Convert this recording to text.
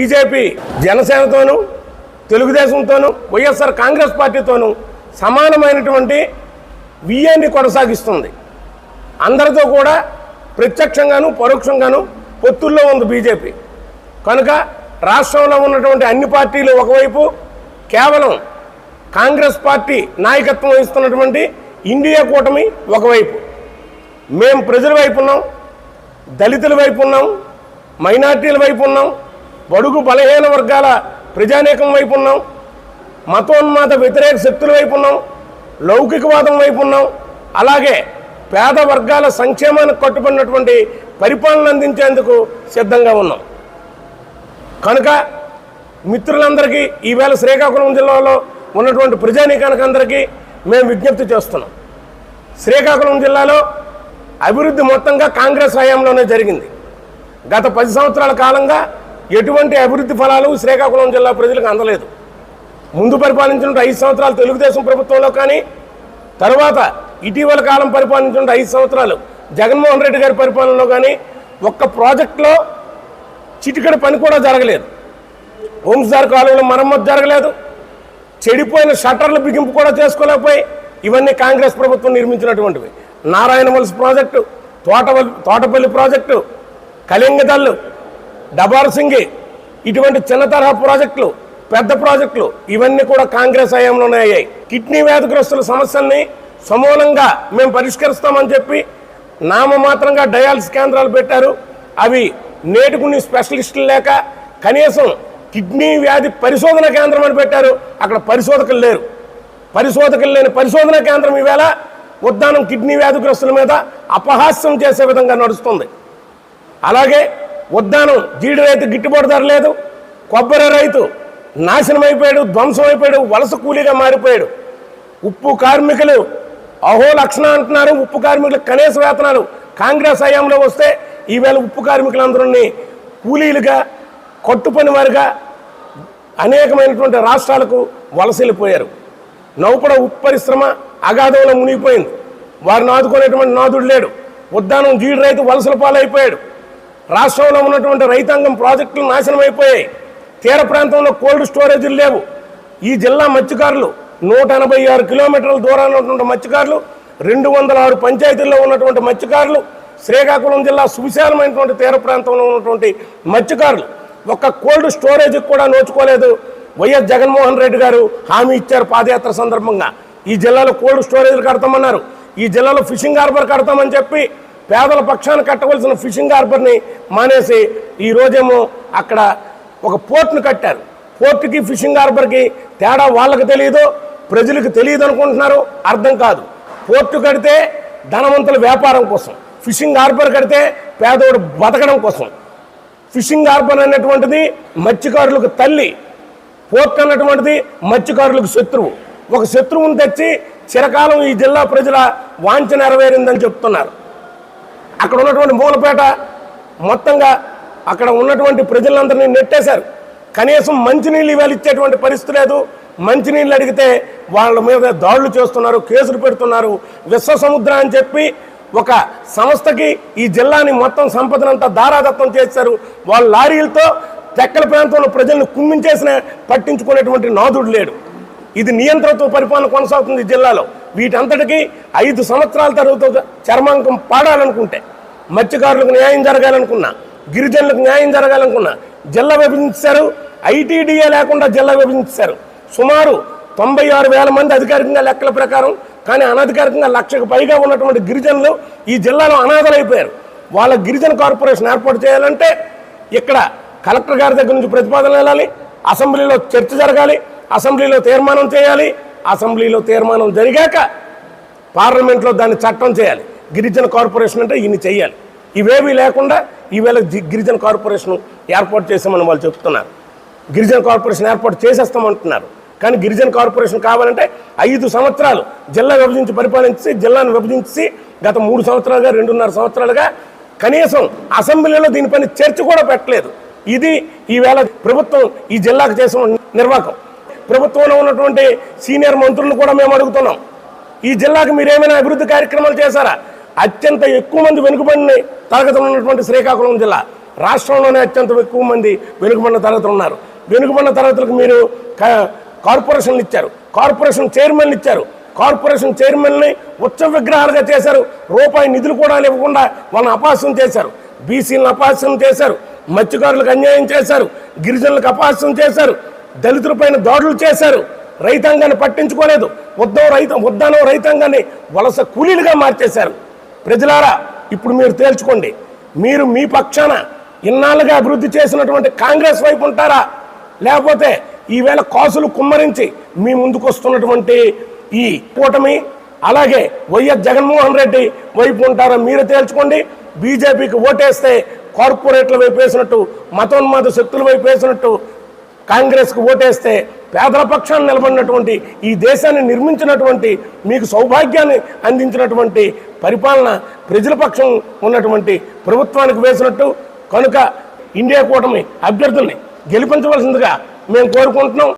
BJP జనసేనతోనూ తెలుగుదేశంతోనూ YSR Congress పార్టీతోనూ సమానమైనటువంటి వియ్యాన్ని కొనసాగిస్తుంది. అందరితో కూడా ప్రత్యక్షంగాను పరోక్షంగాను పొత్తుల్లో ఉంది బీజేపీ. కనుక రాష్ట్రంలో ఉన్నటువంటి అన్ని పార్టీలు ఒకవైపు కేవలం కాంగ్రెస్ పార్టీ నాయకత్వం వహిస్తున్నటువంటి ఇండియా కూటమి ఒకవైపు. మేము ప్రజల వైపు ఉన్నాం దళితుల వైపు ఉన్నాం మైనార్టీల వైపు ఉన్నాం బడుగు బలహీన వర్గాల ప్రజానీకం వైపు ఉన్నాం. మతోన్మాద వ్యతిరేక శక్తుల వైపు ఉన్నాం. లౌకికవాదం వైపు ఉన్నాం. అలాగే పేద వర్గాల సంక్షేమానికి కట్టుబడినటువంటి పరిపాలన అందించేందుకు సిద్ధంగా ఉన్నాం. కనుక మిత్రులందరికీ ఈవేళ శ్రీకాకుళం జిల్లాలో ఉన్నటువంటి ప్రజానీకానికి అందరికీ మేము విజ్ఞప్తి చేస్తున్నాం. శ్రీకాకుళం జిల్లాలో అభివృద్ధి మొత్తంగా కాంగ్రెస్ హయాంలోనే జరిగింది. గత పది సంవత్సరాల కాలంగా ఎటువంటి అభివృద్ధి ఫలాలు శ్రీకాకుళం జిల్లా ప్రజలకు అందలేదు. ముందు పరిపాలించిన ఐదు సంవత్సరాలు తెలుగుదేశం ప్రభుత్వంలో కానీ తర్వాత ఇటీవల కాలం పరిపాలించిన ఐదు సంవత్సరాలు జగన్మోహన్ రెడ్డి గారి పరిపాలనలో కానీ ఒక్క ప్రాజెక్టులో చిటికడ పని కూడా జరగలేదు. వంశధార కాలువలో మరమ్మతు జరగలేదు. చెడిపోయిన షట్టర్ల బిగింపు కూడా చేసుకోలేకపోయి ఇవన్నీ కాంగ్రెస్ ప్రభుత్వం నిర్మించినటువంటివి. నారాయణ వలస ప్రాజెక్టు తోటవల్లి తోటపల్లి ప్రాజెక్టు కలింగదల్లు డబార్ సింగి ఇటువంటి చిన్న తరహా ప్రాజెక్టులు పెద్ద ప్రాజెక్టులు ఇవన్నీ కూడా కాంగ్రెస్ హయాంలోనే అయ్యాయి కిడ్నీ వ్యాధిగ్రస్తుల సమస్యల్ని సమూలంగా మేము పరిష్కరిస్తామని చెప్పి నామమాత్రంగా డయాలసిస్ కేంద్రాలు పెట్టారు. అవి నేటికుని స్పెషలిస్టులు లేక కనీసం కిడ్నీ వ్యాధి పరిశోధన కేంద్రం అని పెట్టారు. అక్కడ పరిశోధకులు లేరు. పరిశోధకులు లేని పరిశోధన కేంద్రం ఈవేళ ఉద్దానం కిడ్నీ వ్యాధిగ్రస్తుల మీద అపహాస్యం చేసే విధంగా నడుస్తుంది. అలాగే ఉద్దానం జీడి రైతు గిట్టుబాటు ధర లేదు కొబ్బరి రైతు నాశనం అయిపోయాడు ధ్వంసం అయిపోయాడు వలస కూలీగా మారిపోయాడు. ఉప్పు కార్మికులు అహో లక్షణ అంటున్నారు ఉప్పు కార్మికులు కనీస వేతనాలు. కాంగ్రెస్ హయాంలో వస్తే ఈవేళ ఉప్పు కార్మికులందరినీ కూలీలుగా కొట్టుపని వారిగా అనేకమైనటువంటి రాష్ట్రాలకు వలసెళ్ళిపోయారు. నౌపడ ఉప్పు పరిశ్రమ అగాధంలో మునిగిపోయింది. వారిని ఆదుకునేటువంటి నాదుడు లేడు. ఉద్దానం జీడి రైతు వలసల పాలైపోయాడు. రాష్ట్రంలో ఉన్నటువంటి రైతాంగం ప్రాజెక్టులు నాశనం అయిపోయాయి. తీర ప్రాంతంలో కోల్డ్ స్టోరేజీలు లేవు. ఈ జిల్లా మత్స్యకారులు నూట ఎనభై ఆరు కిలోమీటర్ల దూరాన్ని ఉన్నటువంటి మత్స్యకారులు రెండు వందల ఆరు పంచాయతీల్లో ఉన్నటువంటి మత్స్యకారులు శ్రీకాకుళం జిల్లా సువిశాలమైనటువంటి తీర ప్రాంతంలో ఉన్నటువంటి మత్స్యకారులు. ఒక్క కోల్డ్ స్టోరేజ్కి కూడా నోచుకోలేదు. వైఎస్ జగన్మోహన్ రెడ్డి గారు హామీ ఇచ్చారు పాదయాత్ర సందర్భంగా. ఈ జిల్లాలో కోల్డ్ స్టోరేజ్ కడతామన్నారు. ఈ జిల్లాలో ఫిషింగ్ హార్బర్ కడతామని చెప్పి పేదల పక్షాన కట్టవలసిన ఫిషింగ్ హార్బర్ని మానేసి ఈ రోజేమో అక్కడ ఒక పోర్ట్ను కట్టారు. పోర్టుకి ఫిషింగ్ హార్బర్కి తేడా వాళ్ళకి తెలియదు ప్రజలకు తెలియదు అనుకుంటున్నారు అర్థం కాదు. పోర్టు కడితే ధనవంతుల వ్యాపారం కోసం ఫిషింగ్ హార్బర్ కడితే పేదోడు బతకడం కోసం. ఫిషింగ్ హార్బర్ అనేటువంటిది మత్స్యకారులకు తల్లి పోర్ట్ అన్నటువంటిది మత్స్యకారులకు శత్రువు. ఒక శత్రువుని తెచ్చి చిరకాలం ఈ జిల్లా ప్రజల వాంఛ నెరవేరిందని చెప్తున్నారు. అక్కడ ఉన్నటువంటి మూలపేట మొత్తంగా అక్కడ ఉన్నటువంటి ప్రజలందరినీ నెట్టేశారు. కనీసం మంచినీళ్ళు ఇవాళ ఇచ్చేటువంటి పరిస్థితి లేదు. మంచినీళ్ళు అడిగితే వాళ్ళ మీద దాడులు చేస్తున్నారు కేసులు పెడుతున్నారు. విశ్వ సముద్రం అని చెప్పి ఒక సంస్థకి ఈ జిల్లాని మొత్తం సంపదనంతా దారాదత్తం చేశారు. వాళ్ళ లారీలతో తెక్కల ప్రాంతంలో ప్రజలను కుమ్మించేసిన పట్టించుకునేటువంటి నాదుడు లేడు. ఇది నియంత్రణతో పరిపాలన కొనసాగుతుంది ఈ జిల్లాలో. వీటంతటికి ఐదు సంవత్సరాల తర్వాత చర్మాంకం పాడాలనుకుంటే మత్స్యకారులకు న్యాయం జరగాలనుకున్నా గిరిజనులకు న్యాయం జరగాలనుకున్నా జిల్లా విభజించారు ఐటీడీఏ లేకుండా జిల్లా విభజించారు. సుమారు తొంభై ఆరు వేల మంది అధికారికంగా లెక్కల ప్రకారం కానీ అనధికారికంగా లక్షకు పైగా ఉన్నటువంటి గిరిజనులు ఈ జిల్లాలో అనాథలైపోయారు. వాళ్ళ గిరిజన కార్పొరేషన్ ఏర్పాటు చేయాలంటే ఇక్కడ కలెక్టర్ గారి దగ్గర నుంచి ప్రతిపాదనలు వెళ్ళాలి అసెంబ్లీలో చర్చ జరగాలి అసెంబ్లీలో తీర్మానం చేయాలి అసెంబ్లీలో తీర్మానం జరిగాక పార్లమెంట్లో దాన్ని చట్టం చేయాలి. గిరిజన కార్పొరేషన్ అంటే ఇన్ని చేయాలి ఇవేమీ లేకుండా ఈవేళ గిరిజన కార్పొరేషన్ ఏర్పాటు చేసామని వాళ్ళు చెప్తున్నారు. గిరిజన కార్పొరేషన్ ఏర్పాటు చేసేస్తామంటున్నారు. కానీ గిరిజన కార్పొరేషన్ కావాలంటే ఐదు సంవత్సరాలు జిల్లా విభజించి పరిపాలించి జిల్లాను విభజించి గత మూడు సంవత్సరాలుగా రెండున్నర సంవత్సరాలుగా కనీసం అసెంబ్లీలో దీనిపైన చర్చ కూడా పెట్టలేదు. ఇది ఈవేళ ప్రభుత్వం ఈ జిల్లాకు చేసిన నిర్వాహకం ప్రభుత్వంలో ఉన్నటువంటి సీనియర్ మంత్రులను కూడా మేము అడుగుతున్నాం. ఈ జిల్లాకు మీరు ఏమైనా అభివృద్ధి కార్యక్రమాలు చేశారా? అత్యంత ఎక్కువ మంది వెనుకబడిన తరగతులు ఉన్నటువంటి శ్రీకాకుళం జిల్లా. రాష్ట్రంలోనే అత్యంత ఎక్కువ మంది వెనుకబడిన తరగతులు ఉన్నారు. వెనుకబడిన తరగతులకు మీరు కా- కార్పొరేషన్లు ఇచ్చారు. కార్పొరేషన్ చైర్మన్లు ఇచ్చారు. కార్పొరేషన్ చైర్మన్ని ఉచ్చ విగ్రహాలుగా చేశారు. రూపాయి నిధులు కూడా ఇవ్వకుండా వాళ్ళని అపాస్యం చేశారు. బీసీలను అపాస్యం చేశారు. మత్స్యకారులకు అన్యాయం చేశారు. గిరిజనులకు అపాస్యం చేశారు. దళితులపైన దాడులు చేశారు. రైతాంగాన్ని పట్టించుకోలేదు. ఉద్దవ రైత ఉద్దానం రైతాంగాన్ని వలస కూలీలుగా మార్చేశారు. ప్రజలారా ఇప్పుడు మీరు తేల్చుకోండి. మీరు మీ పక్షాన ఇన్నాళ్ళుగా అభివృద్ధి చేసినటువంటి కాంగ్రెస్ వైపు ఉంటారా? లేకపోతే ఈవేళ కాసులు కుమ్మరించి మీ ముందుకు వస్తున్నటువంటి ఈ కూటమి అలాగే వైఎస్ జగన్మోహన్ రెడ్డి వైపు ఉంటారా? మీరే తేల్చుకోండి. బీజేపీకి ఓటేస్తే కార్పొరేట్ల వైపు వేసినట్టు మతోన్మాద శక్తుల వైపు వేసినట్టు కాంగ్రెస్కు ఓటేస్తే పేదల పక్షాన్ని నిలబడినటువంటి ఈ దేశాన్ని నిర్మించినటువంటి మీకు సౌభాగ్యాన్ని అందించినటువంటి పరిపాలన ప్రజల పక్షం ఉన్నటువంటి ప్రభుత్వానికి వేసినట్టు కనుక ఇండియా కూటమి అభ్యర్థుల్ని గెలిపించవలసిందిగా మేము కోరుకుంటున్నాం.